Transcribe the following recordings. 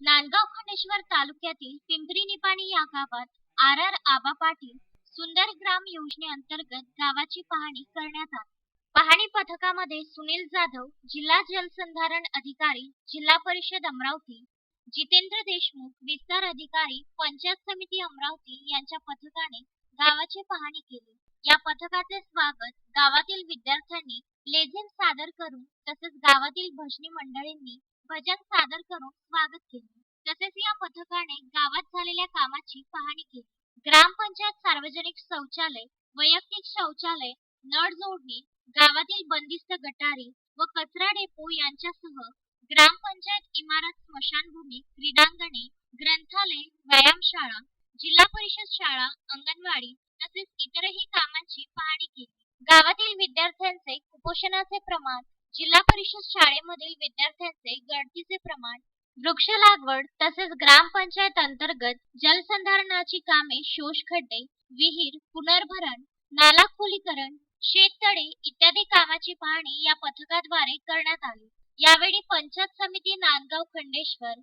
नांदगाव खंडेश्वर तालुक्यातील पिंपरी निपाणी या गावात आर आर आबा पाटील सुंदर ग्राम योजनेअंतर्गत गावाची पाहणी करण्यात आली. पाहणी पथकामध्ये सुनील जाधव जिल्हा जलसंधारण अधिकारी जिल्हा परिषद अमरावती जितेंद्र देशमुख विस्तार अधिकारी पंचायत समिती अमरावती यांच्या पथकाने गावाची पाहणी केली. या पथकाचे स्वागत गावातील विद्यार्थ्यांनी लेझिम सादर करून तसेच गावातील भजनी मंडळींनी भजन सादर करून स्वागत केले. तसेच या पथकाने गावात झालेल्या कामाची पाहणी केली. ग्रामपंचायत सार्वजनिक शौचालय वैयक्तिक शौचालय नळ जोडणी गावातील बंदिस्त गटारी व कचरा डेपो यांच्यासह ग्रामपंचायत इमारत स्मशानभूमी क्रीडांगणे ग्रंथालय व्यायामशाळा जिल्हा परिषद शाळा अंगणवाडी तसेच इतरही कामांची पाहणी केली. गावातील विद्यार्थ्यांचे कुपोषणाचे प्रमाण जिल्हा परिषद शाळेमधील विद्यार्थ्यांचे गळतीचे प्रमाण वृक्ष लागवड तसेच ग्रामपंचायत अंतर्गत जलसंधारणाची कामे शोष खड्डे विहीर पुनर्भरण नाला खोलीकरण शेततळे इत्यादी कामाची पाहणी या पथकाद्वारे करण्यात आली. यावेळी पंचायत समिती नांदगाव खंडेश्वर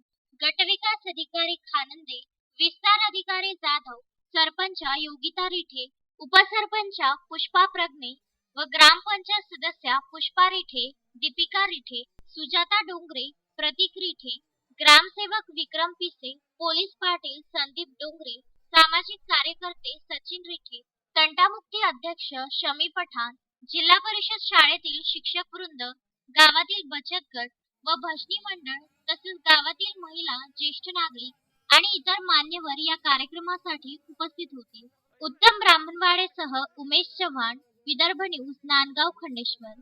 गटविकास अधिकारी खानंदे विस्तार अधिकारी जाधव सरपंच योगिता रिठे उपसरपंच पुष्पा प्रज्ञे व ग्रामपंचायत सदस्या पुष्पा रिठे दीपिका रिठे सुजाता डोंगरे प्रतीक रिठे ग्रामसेवक विक्रम पिसे पोलीस पाटील संदीप डोंगरे सामाजिक कार्यकर्ते सचिन रिठे तंटामुक्ती अध्यक्ष शमी पठाण जिल्हा परिषद शाळेतील शिक्षक वृंद गावातील बचत गट व भजनी मंडळ तसेच गावातील महिला ज्येष्ठ नागरिक आणि इतर मान्यवर या कार्यक्रमासाठी उपस्थित होते. उत्तम ब्राह्मणवाडेसह उमेश चव्हाण विदर्भ न्यूज नांदगाव खंडेश्वर.